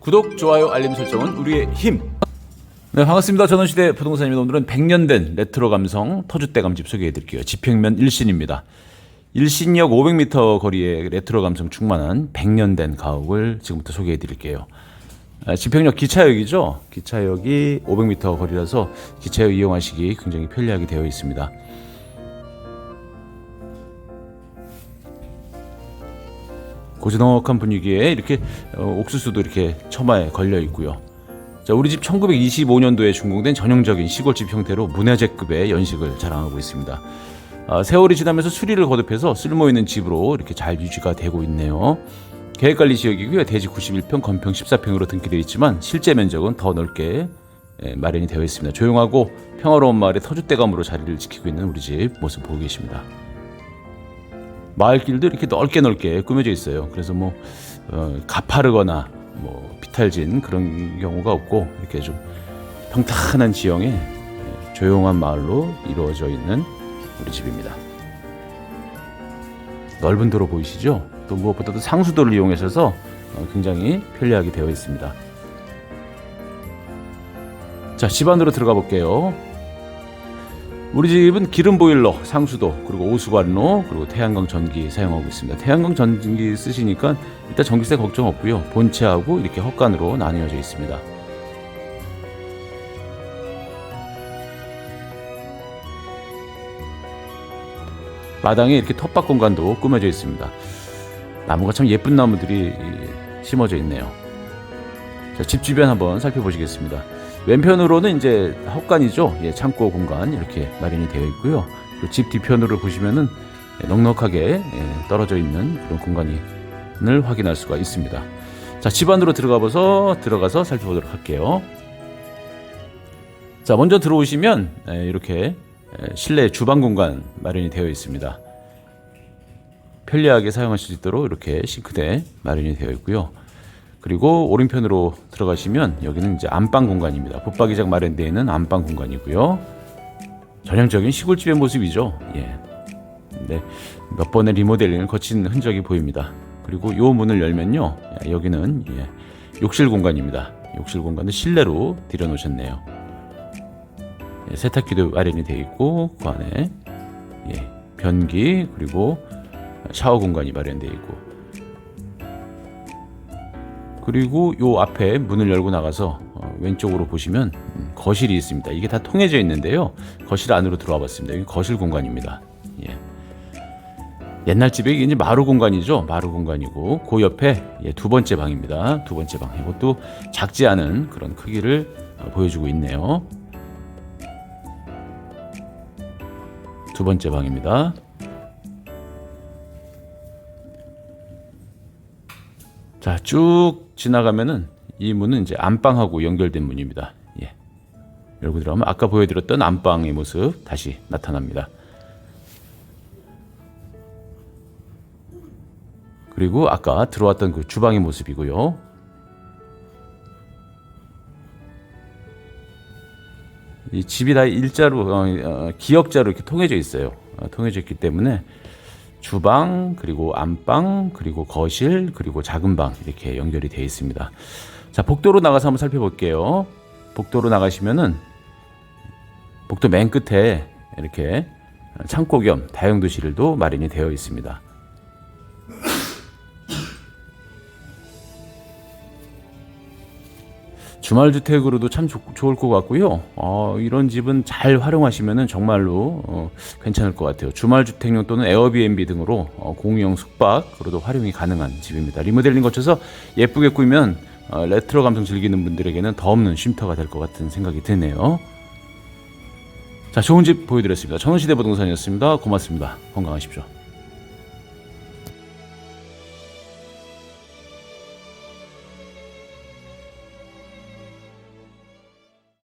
구독, 좋아요, 알림 설정은 우리의 힘. 네, 반갑습니다. 전원시대 부동산입니다. 오늘은 100년 된 레트로 감성 터줏대감 집 소개해 드릴게요. 지평면 1신입니다. 1신역 500m 거리에 레트로 감성 충만한 100년 된 가옥을 지금부터 소개해 드릴게요. 아, 지평역 기차역이죠. 기차역이 500m 거리라서 기차역 이용하시기 굉장히 편리하게 되어 있습니다. 고즈넉한 분위기에 이렇게 어, 옥수수도 이렇게 처마에 걸려 있고요. 자, 우리 집 1925년도에 준공된 전형적인 시골집 형태로 문화재급의 연식을 자랑하고 있습니다. 아, 세월이 지나면서 수리를 거듭해서 쓸모 있는 집으로 이렇게 잘 유지가 되고 있네요. 계획관리 지역이고요. 대지 91평, 건평 14평으로 등기되어 있지만 실제 면적은 더 넓게 예, 마련이 되어 있습니다. 조용하고 평화로운 마을의 터줏대감으로 자리를 지키고 있는 우리 집 모습 보고 계십니다. 마을길도 이렇게 넓게 넓게 꾸며져 있어요. 그래서 뭐 어, 가파르거나 뭐 비탈진 그런 경우가 없고 이렇게 좀 평탄한 지형에 예, 조용한 마을로 이루어져 있는 우리 집입니다. 넓은 도로 보이시죠? 또 무엇보다도 상수도를 이용하셔서 어, 굉장히 편리하게 되어 있습니다. 자, 집 안으로 들어가 볼게요. 우리 집은 기름 보일러, 상수도, 그리고 오수관로, 그리고 태양광 전기 사용하고 있습니다. 태양광 전기 쓰시니까 일단 전기세 걱정 없고요. 본체하고 이렇게 헛간으로 나뉘어져 있습니다. 마당에 이렇게 텃밭 공간도 꾸며져 있습니다. 나무가 참 예쁜 나무들이 심어져 있네요. 자, 집 주변 한번 살펴보시겠습니다. 왼편으로는 이제 헛간이죠. 예, 창고 공간 이렇게 마련이 되어 있고요. 집 뒤편으로 보시면은 예, 넉넉하게 예, 떨어져 있는 그런 공간을 확인할 수가 있습니다. 자, 집 안으로 들어가 봐서 들어가서 살펴보도록 할게요. 자, 먼저 들어오시면 예, 이렇게 예, 실내 주방 공간 마련이 되어 있습니다. 편리하게 사용하실 수 있도록 이렇게 싱크대 마련이 되어 있고요. 그리고 오른편으로 들어가시면 여기는 이제 안방 공간입니다. 붙박이장 마련되어 있는 안방 공간이고요. 전형적인 시골집의 모습이죠. 예. 네, 몇 번의 리모델링을 거친 흔적이 보입니다. 그리고 요 문을 열면요, 예, 여기는 예, 욕실 공간입니다. 욕실 공간을 실내로 들여놓으셨네요. 예, 세탁기도 마련이 되어 있고 그 안에 예, 변기 그리고 샤워 공간이 마련되어 있고 그리고 요 앞에 문을 열고 나가서 어, 왼쪽으로 보시면 음, 거실이 있습니다. 이게 다 통해져 있는데요. 거실 안으로 들어와 봤습니다. 여기 거실 공간입니다. 예. 옛날 집에 이제 마루 공간이죠. 마루 공간이고 그 옆에 예, 두 번째 방입니다. 두 번째 방. 이것도 작지 않은 그런 크기를 어, 보여주고 있네요. 두 번째 방입니다. 자, 쭉 지나가면은 이 문은 이제 안방하고 연결된 문입니다. 예. 열고 들어가면 아까 보여드렸던 안방의 모습 다시 나타납니다. 그리고 아까 들어왔던 그 주방의 모습이고요. 이 집이 다 일자로 어, 어, 기역자로 이렇게 통해져 있어요. 어, 통해져 있기 때문에 주방 그리고 안방 그리고 거실 그리고 작은 방 이렇게 연결이 되어 있습니다. 자 복도로 나가서 한번 살펴볼게요. 복도로 나가시면은 복도 맨 끝에 이렇게 창고 겸 다용도실도 마련이 되어 있습니다. 주말 주택으로도 참 좋, 좋을 것 같고요. 어, 이런 집은 잘 활용하시면 정말로 어, 괜찮을 것 같아요. 주말 주택용 또는 에어비앤비 등으로 어, 공유형 숙박으로도 활용이 가능한 집입니다. 리모델링 거쳐서 예쁘게 꾸면 어, 레트로 감성 즐기는 분들에게는 더 없는 쉼터가 될 것 같은 생각이 드네요. 자, 좋은 집 보여드렸습니다. 천원시대 부동산이었습니다. 고맙습니다. 건강하십시오.